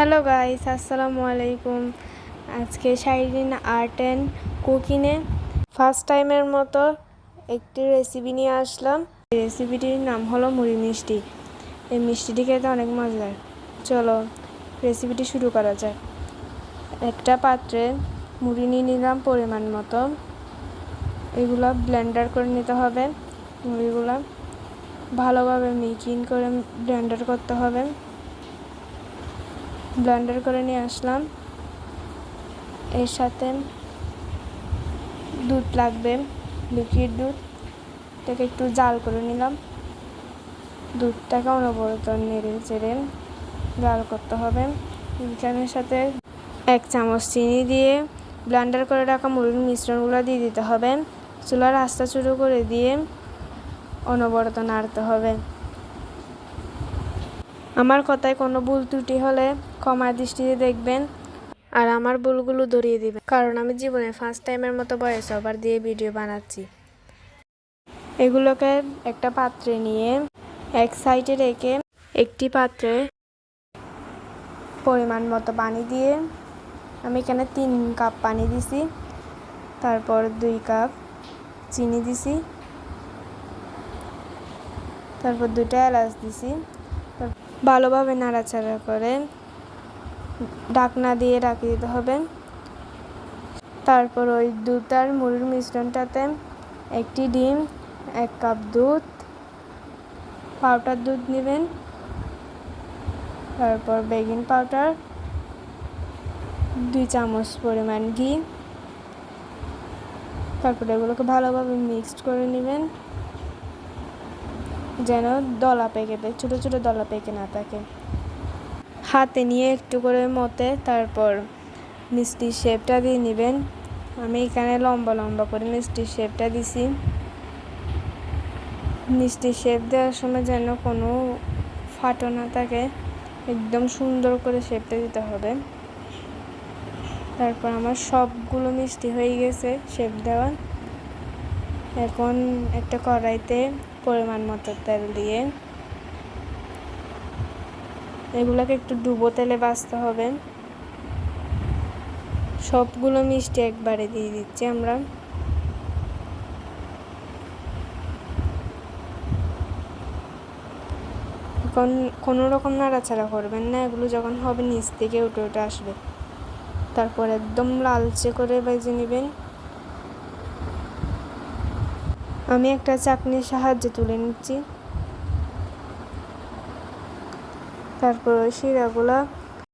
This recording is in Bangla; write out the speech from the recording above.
হ্যালো গাইস আসসালামু আলাইকুম আজকে শাইরিন আর্ট অ্যান্ড কুকিংয়ে ফার্স্ট টাইমের মতো একটি রেসিপি নিয়ে আসলাম। রেসিপিটির নাম হলো মুড়ি মিষ্টি। এই মিষ্টিটি খেতে অনেক মজার চলো রেসিপিটি শুরু করা যাক। একটা পাত্রে মুড়ি নিয়ে নিলাম পরিমাণ মতো। এগুলো ব্লেন্ডার করে নিতে হবে। মুড়িগুলো ভালোভাবে মিক্সিং করে ব্লেন্ডার করতে হবে। ব্লেন্ডার করে নিয়ে আসলাম। এর সাথে দুধ লাগবে, লিকুইড দুধ। এটাকে একটু জাল করে নিলাম। দুধটাকে অনবরত নেড়ে চেড়ে জাল করতে হবে। এখানের সাথে এক চামচ চিনি দিয়ে ব্লেন্ডার করে রাখা মুরগির মিশ্রণগুলো দিয়ে দিতে হবে। চুলার আস্তা শুরু করে দিয়ে অনবরত নাড়তে হবে। আমার কথায় কোনো ভুল ত্রুটি হলে ক্ষমার দৃষ্টিতে দেখবেন আর আমার ভুলগুলো ধরিয়ে দিবেন। কারণ আমি জীবনে ফার্স্ট টাইমের মতো বয়স ওভার দিয়ে ভিডিও বানাচ্ছি। এগুলোকে একটা পাত্রে নিয়ে এক সাইডে রেখে একটি পাত্রে পরিমাণ মতো পানি দিয়ে আমি এখানে তিন কাপ পানি দিছি। তারপর দুই কাপ চিনি দিছি। তারপর দুটা এলাচ দিছি। ভালোভাবে নাড়াচাড়া করে ঢাকনা দিয়ে রাখি দিতে হবে। তারপর ওই দুধ আর মুড়ির মিশ্রণটাতে একটি ডিম, এক কাপ দুধ, পাউডার দুধ নেবেন। তারপর বেকিং পাউডার, দুই চামচ পরিমাণ ঘি। তারপর এগুলোকে ভালোভাবে মিক্সড করে নেবেন। যেন দলা পেকে ছোটো ছোটো দলা পেকে না থাকে। হাতে নিয়ে একটু করে মতে তারপর মিষ্টির শেপটা দিয়ে নেবেন। আমি এখানে লম্বা লম্বা করে মিষ্টির শেপটা দিছি। মিষ্টির শেপ দেওয়ার সময় যেন কোনো ফাটো না থাকে, একদম সুন্দর করে শেপটা দিতে হবে। তারপর আমার সবগুলো মিষ্টি হয়ে গেছে শেপ দেওয়া। এখন একটা কড়াইতে পরিমাণ মতো তেল দিয়ে এগুলোকে একটু ডুবো তেলে বাছতে হবে। সবগুলো মিষ্টি একবারে দিয়ে দিচ্ছি আমরা। এখন কোনো রকম নাড়াচাড়া করবেন না, এগুলো যখন হবে নিচ থেকে উঠে উঠে আসবে। তারপর একদম লালচে করে ভেজে নেবেন। আমি একটা চাকনির সাহায্যে তুলে নিচ্ছি। তারপর ওই শিরাগুলো